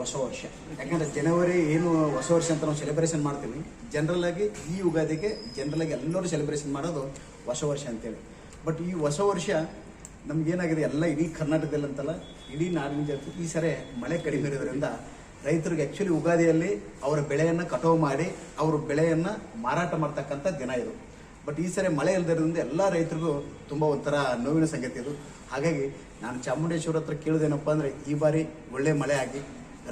ಹೊಸ ವರ್ಷ. ಯಾಕಂದ್ರೆ ಜನವರಿ ಏನು ಹೊಸ ವರ್ಷ ಅಂತ ನಾವು ಸೆಲೆಬ್ರೇಷನ್ ಮಾಡ್ತೀವಿ. ಜನರಲ್ ಆಗಿ ಈ ಯುಗಾದಿಗೆ ಜನರಲ್ ಆಗಿ ಎಲ್ಲರೂ ಸೆಲೆಬ್ರೇಷನ್ ಮಾಡೋದು ಹೊಸ ವರ್ಷ ಅಂತೇಳಿ. ಬಟ್ ಈ ಹೊಸ ವರ್ಷ ನಮ್ಗೇನಾಗಿದೆ, ಎಲ್ಲ ಇಡೀ ಕರ್ನಾಟಕದಲ್ಲಿ ಅಂತಲ್ಲ ಇಡೀ ನಾಡಿನ ಜಾತಿ ಈ ಸರಿ ಮಳೆ ಕಡಿಮೆ ಇರೋದ್ರಿಂದ ರೈತರಿಗೆ ಆ್ಯಕ್ಚುಲಿ ಉಗಾದಿಯಲ್ಲಿ ಅವರ ಬೆಳೆಯನ್ನು ಕಟಾವು ಮಾಡಿ, ಅವರ ಬೆಳೆಯನ್ನು ಮಾರಾಟ ಮಾಡ್ತಕ್ಕಂಥ ದಿನ ಇದು. ಬಟ್ ಈ ಸರಿ ಮಳೆ ಇಲ್ಲದಿರೋದ್ರಿಂದ ಎಲ್ಲ ರೈತರಿಗೂ ತುಂಬ ಒಂಥರ ನೋವಿನ ಸಂಗತಿ ಇದು. ಹಾಗಾಗಿ ನಾನು ಚಾಮುಂಡೇಶ್ವರ ಹತ್ರ ಕೇಳೋದೇನಪ್ಪ ಅಂದರೆ, ಈ ಬಾರಿ ಒಳ್ಳೆ ಮಳೆ ಆಗಿ,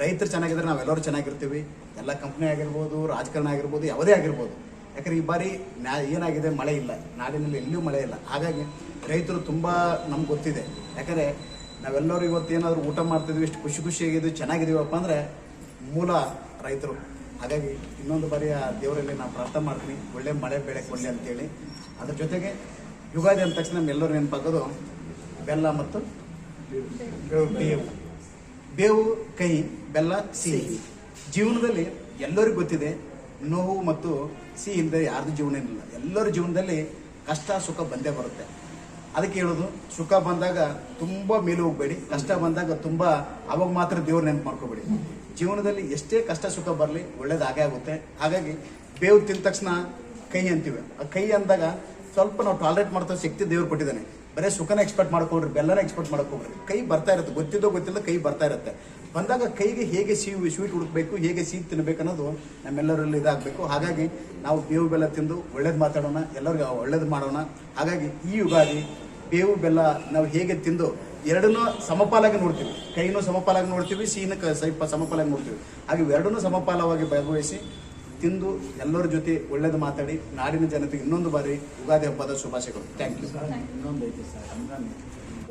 ರೈತರು ಚೆನ್ನಾಗಿದ್ರೆ ನಾವೆಲ್ಲರೂ ಚೆನ್ನಾಗಿರ್ತೀವಿ. ಎಲ್ಲ ಕಂಪ್ನಿ ಆಗಿರ್ಬೋದು, ರಾಜಕಾರಣ ಆಗಿರ್ಬೋದು, ಯಾವುದೇ ಆಗಿರ್ಬೋದು. ಯಾಕಂದ್ರೆ ಈ ಬಾರಿ ನ್ಯಾ, ಏನಾಗಿದೆ ಮಳೆ ಇಲ್ಲ. ನಾಡಿನಲ್ಲಿ ಎಲ್ಲಿಯೂ ಮಳೆ ಇಲ್ಲ. ಹಾಗಾಗಿ ರೈತರು ತುಂಬ ನಮ್ಗೆ ಗೊತ್ತಿದೆ. ಯಾಕಂದರೆ ನಾವೆಲ್ಲರೂ ಇವತ್ತು ಏನಾದರೂ ಊಟ ಮಾಡ್ತಿದ್ವಿ, ಇಷ್ಟು ಖುಷಿ ಖುಷಿಯಾಗಿದ್ದು ಚೆನ್ನಾಗಿದ್ದೀವಪ್ಪ ಅಂದರೆ ಮೂಲ ರೈತರು. ಹಾಗಾಗಿ ಇನ್ನೊಂದು ಬಾರಿ ಆ ದೇವರಲ್ಲಿ ನಾನು ಪ್ರಾರ್ಥನೆ ಮಾಡ್ತೀನಿ. ಒಳ್ಳೆ ಮಳೆ ಬೆಳೆ ಕೊಡಲಿ ಅಂತೇಳಿ. ಅದ್ರ ಜೊತೆಗೆ ಯುಗಾದಿ ಅಂದ ತಕ್ಷಣ ನಮ್ಮೆಲ್ಲರೂ ನೆನಪಾಗೋದು ಬೆಲ್ಲ ಮತ್ತು ಬೇವು. ಬೇವು. ಕಹಿ, ಬೆಲ್ಲ, ಸಿಹಿ. ಜೀವನದಲ್ಲಿ ಎಲ್ಲರಿಗೂ ಗೊತ್ತಿದೆ, ನೋವು ಮತ್ತು ಸಿಹಿ ಇಲ್ಲದೆ ಯಾರ್ದು ಜೀವನ ಇಲ್ಲ ಎಲ್ಲರ ಜೀವನದಲ್ಲಿ ಕಷ್ಟ, ಸುಖ ಬಂದೇ ಬರುತ್ತೆ. ಅದಕ್ಕೆ ಹೇಳೋದು, ಸುಖ ಬಂದಾಗ ತುಂಬ ಮೇಲೆ ಹೋಗ್ಬೇಡಿ, ಕಷ್ಟ ಬಂದಾಗ ತುಂಬ, ಅವಾಗ ಮಾತ್ರ ದೇವ್ರ ನೆನಪು ಮಾಡ್ಕೋಬೇಡಿ. ಜೀವನದಲ್ಲಿ ಎಷ್ಟೇ ಕಷ್ಟ ಸುಖ ಬರಲಿ, ಒಳ್ಳೇದು ಹಾಗೆ ಆಗುತ್ತೆ. ಹಾಗಾಗಿ ಬೇವು ತಿಂದ ತಕ್ಷಣ ಕೈ ಅಂತೀವಿ. ಆ ಕೈ ಅಂದಾಗ ಸ್ವಲ್ಪ ನಾವು ಟಾಲರೇಟ್ ಮಾಡ್ತಾ ಶಕ್ತಿ ದೇವ್ರು ಕೊಟ್ಟಿದ್ದಾನೆ. ಬರೀ ಸುಖನ ಎಕ್ಸ್ಪೆಕ್ಟ್ ಮಾಡ್ಕೊಡ್ರಿ ಬೆಲ್ಲನ ಎಕ್ಸ್ಪೆಕ್ಟ್ ಮಾಡ್ಕೊಡ್ರಿ ಕೈ ಬರ್ತಾ ಇರುತ್ತೆ, ಗೊತ್ತಿದ್ದೋ ಗೊತ್ತಿಲ್ಲ ಕೈ ಬರ್ತಾ ಇರುತ್ತೆ. ಬಂದಾಗ ಕೈಗೆ ಹೇಗೆ ಸಿಹಿ ಸ್ವೀಟ್ ಹುಡುಕ್ಬೇಕು, ಹೇಗೆ ಸಿಹಿ ತಿನ್ನಬೇಕು ಅನ್ನೋದು ನಮ್ಮೆಲ್ಲರಲ್ಲಿ ಇದಾಗಬೇಕು. ಹಾಗಾಗಿ ನಾವು ಬೇವು ಬೆಲ್ಲ ತಿಂದು ಒಳ್ಳೇದು ಮಾತಾಡೋಣ, ಎಲ್ಲರಿಗೂ ಒಳ್ಳೇದು ಮಾಡೋಣ. ಹಾಗಾಗಿ ಈ ಯುಗಾದಿ ಬೇವು ಬೆಲ್ಲ ನಾವು ಹೇಗೆ ತಿಂದು ಎರಡನ್ನೂ ಸಮಪಾಲಾಗಿ ನೋಡ್ತೀವಿ. ಕೈನೂ ಸಮಪಾಲಾಗಿ ನೋಡ್ತೀವಿ ಸಿಹಿನ ಸ್ವಲ್ಪ ಸಮಪಾಲಾಗಿ ನೋಡ್ತೀವಿ. ಹಾಗೆ ಎರಡನ್ನೂ ಸಮಪಾಲವಾಗಿ ಭಾಗವಹಿಸಿ ತಿಂದು ಎಲ್ಲರ ಜೊತೆ ಒಳ್ಳೇದು ಮಾತಾಡಿ, ನಾಡಿನ ಜನತೆಗೆ ಇನ್ನೊಂದು ಬಾರಿ ಯುಗಾದಿ ಹಬ್ಬದ ಶುಭಾಶಯಗಳು. Thank you